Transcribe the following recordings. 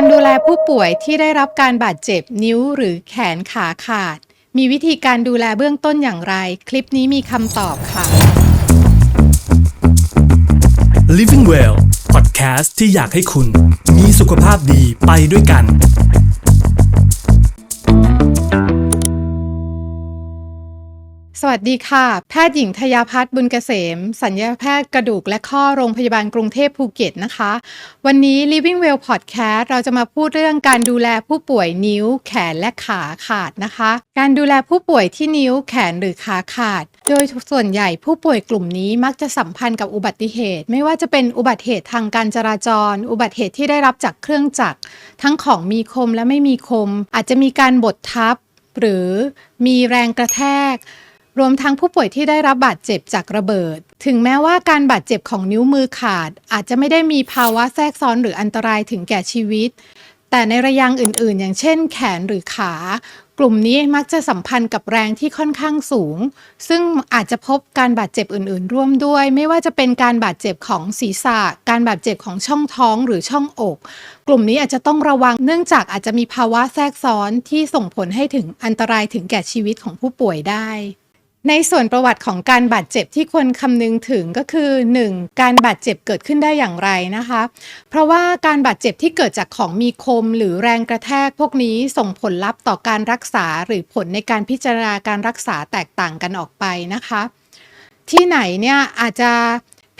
การดูแลผู้ป่วยที่ได้รับการบาดเจ็บนิ้วหรือแขนขาขาด มีวิธีการดูแลเบื้องต้นอย่างไร คลิปนี้มีคำตอบค่ะ Living Well Podcast ที่อยากให้คุณ มีสุขภาพดีไปด้วยกัน สวัสดีค่ะ แพทย์หญิงทยาพัฒน์บุญเกษม สัญญาแพทย์กระดูกและข้อโรงพยาบาลกรุงเทพภูเก็ตนะคะ วันนี้ Living Well Podcast เราจะมาพูดเรื่องการดูแลผู้ป่วยนิ้ว แขนและขาขาดนะคะ การดูแลผู้ป่วยที่นิ้วแขนหรือขาขาด โดยส่วนใหญ่ผู้ป่วยกลุ่มนี้มักจะสัมพันธ์กับอุบัติเหตุ ไม่ว่าจะเป็นอุบัติเหตุทางการจราจร อุบัติเหตุที่ได้รับจากเครื่องจักร ทั้งของมีคมและไม่มีคม อาจจะมีการบดทับ หรือมีแรงกระแทก รวมทั้งผู้ป่วยที่ได้รับบาดเจ็บจากระเบิด ถึงแม้ว่าการบาดเจ็บของนิ้วมือขาด อาจจะไม่ได้มีภาวะแทรกซ้อนหรืออันตรายถึงแก่ชีวิต แต่ในระยางอื่นๆ อย่างเช่น แขนหรือขา กลุ่มนี้มักจะสัมพันธ์กับแรงที่ค่อนข้างสูง ซึ่งอาจจะพบการบาดเจ็บอื่นๆ ร่วมด้วย ไม่ว่าจะเป็นการบาดเจ็บของศีรษะ การบาดเจ็บของช่องท้องหรือช่องอก กลุ่มนี้อาจจะต้องระวังเนื่องจากอาจจะมีภาวะแทรกซ้อนที่ส่งผลให้ถึงอันตรายถึงแก่ชีวิตของผู้ป่วยได้ ในส่วนประวัติของการบาดเจ็บที่ควรคำนึงถึงก็คือ 1. การบาดเจ็บเกิดขึ้นได้อย่างไรนะคะ เพราะว่าการบาดเจ็บที่เกิดจากของมีคมหรือแรงกระแทกพวกนี้ส่งผลลัพธ์ต่อการรักษาหรือผลในการพิจารณาการรักษาแตกต่างกันออกไปนะคะ ที่ไหนเนี่ยอาจจะ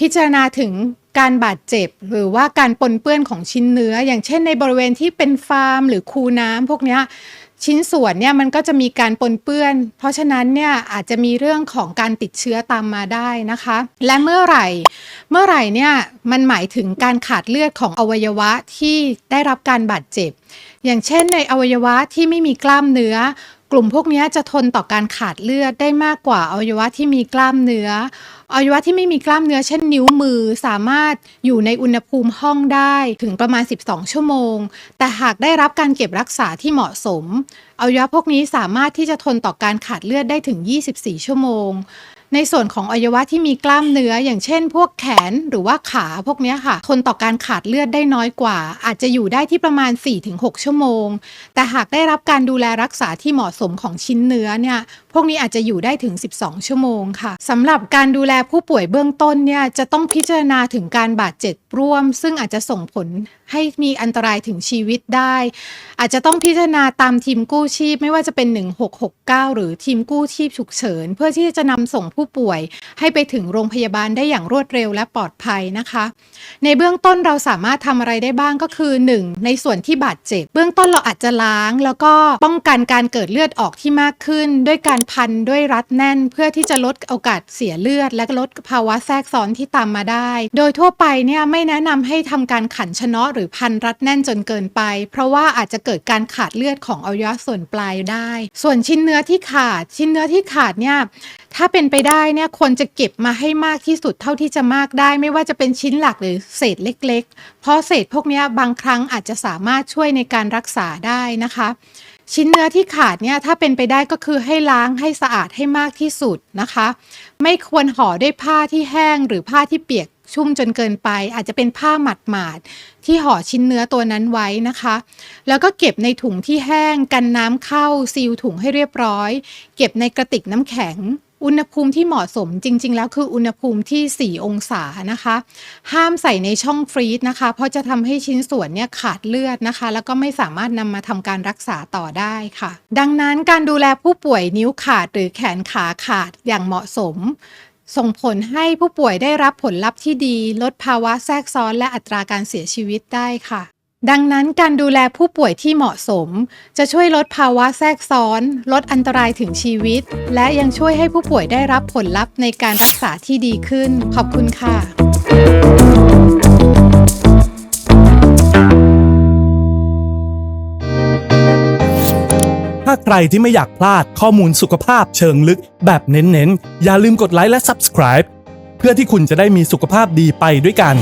พิจารณาถึง การบาดเจ็บหรือว่าการปนเปื้อนของชิ้นเนื้อ อย่างเช่นในบริเวณที่เป็นฟาร์ม หรือคูน้ำพวกนี้ชิ้นส่วนเนี่ยมันก็จะมีการปนเปื้อน เพราะฉะนั้นเนี่ยอาจจะมีเรื่องของการติดเชื้อตามมาได้นะคะ และเมื่อไหร่ เมื่อไหร่เนี่ยมันหมายถึงการขาดเลือดของอวัยวะที่ได้รับการบาดเจ็บ อย่างเช่นในอวัยวะที่ไม่มีกล้ามเนื้อ กลุ่มพวกนี้จะทนต่อการขาดเลือดได้มากกว่าอวัยวะที่มีกล้ามเนื้ออวัยวะที่ไม่มีกล้ามเนื้อเช่นนิ้วมือสามารถอยู่ในอุณหภูมิห้องได้ถึงประมาณ 12 ชั่วโมง แต่หากได้รับการเก็บรักษาที่เหมาะสมอวัยวะพวกนี้สามารถที่จะทนต่อการขาดเลือดได้ถึง 24 ชั่วโมง ในส่วนของอวัยวะที่มีกล้ามเนื้ออย่างเช่น พวกแขนหรือว่าขาพวกนี้ค่ะ ทนต่อการขาดเลือดได้น้อยกว่า อาจจะอยู่ได้ที่ประมาณ 4-6 ชั่วโมง แต่หากได้รับการดูแลรักษาที่เหมาะสมของชิ้นเนื้อเนี่ยพวกนี้อาจจะอยู่ได้ถึง 12 ชั่วโมงค่ะสำหรับการดูแลผู้ป่วยเบื้องต้นเนี่ยจะต้องพิจารณาถึงการบาดเจ็บร่วม ซึ่งอาจจะส่งผลให้มีอันตรายถึงชีวิตได้ อาจจะต้องพิจารณาตามทีมกู้ชีพ ไม่ว่าจะเป็น 1669 หรือทีมกู้ชีพฉุกเฉิน เพื่อที่จะนำส่งผู้ป่วย ให้ไปถึงโรงพยาบาลได้อย่างรวดเร็วและปลอดภัยนะคะ ในเบื้องต้นเราสามารถทำอะไรได้บ้างก็คือ 1. ในส่วนที่บาดเจ็บ เบื้องต้นเราอาจจะล้าง แล้วก็ป้องกันการเกิดเลือดออกที่มากขึ้น ด้วยการพันด้วยรัดแน่น เพื่อที่จะลดโอกาสเสียเลือด และลดภาวะแทรกซ้อนที่ตามมาได้ โดยทั่วไปเนี่ยไม่แนะนำให้ทำการขันชนะหรือพันรัดแน่นจนเกินไป เพราะว่าอาจจะเกิดการขาดเลือดของอวัยวะส่วนปลายได้ ส่วนชิ้นเนื้อที่ขาด ชิ้นเนื้อที่ขาดเนี่ย ถ้าเป็นไปได้เนี่ยควรจะเก็บมาให้มากที่สุดเท่าที่จะมากได้ ไม่ว่าจะเป็นชิ้นหลักหรือเศษเล็ก ๆ เพราะเศษพวกนี้บางครั้งอาจจะสามารถช่วยในการรักษาได้นะคะ ชิ้นเนื้อที่ขาดเนี่ยถ้าเป็นไปได้ก็คือให้ล้างให้สะอาดให้มากที่สุดนะคะ ไม่ควรห่อด้วยผ้าที่แห้งหรือผ้าที่เปียกชุ่มจนเกินไป อาจจะเป็นผ้าหมัดหมาดที่ห่อชิ้นเนื้อตัวนั้นไว้นะคะ แล้วก็เก็บในถุงที่แห้งกันน้ำเข้าซีลถุงให้เรียบร้อย เก็บในกระติกน้ำแข็ง อุณหภูมิที่เหมาะสมจริง ๆ แล้วคืออุณหภูมิที่ 4 องศานะคะ ห้ามใส่ในช่องฟรีซนะคะ เพราะจะทำให้ชิ้นส่วนเนี่ยขาดเลือดนะคะ แล้วก็ไม่สามารถนำมาทำการรักษาต่อได้ค่ะ ดังนั้นการดูแลผู้ป่วยนิ้วขาดหรือแขนขาขาดอย่างเหมาะสม ส่งผลให้ผู้ป่วยได้รับผลลัพธ์ที่ดี ลดภาวะแทรกซ้อนและอัตราการเสียชีวิตได้ค่ะ ดังนั้นการดูแลผู้ป่วยที่เหมาะสม จะช่วยลดภาวะแทรกซ้อน ลดอันตรายถึงชีวิต และยังช่วยให้ผู้ป่วยได้รับผลลัพธ์ในการรักษาที่ดีขึ้น ขอบคุณค่ะถ้าใครที่ไม่อยากพลาดข้อมูลสุขภาพเชิงลึกแบบเน้นๆ อย่าลืมกดไลค์และ Subscribe เพื่อที่คุณจะได้มีสุขภาพดีไปด้วยกัน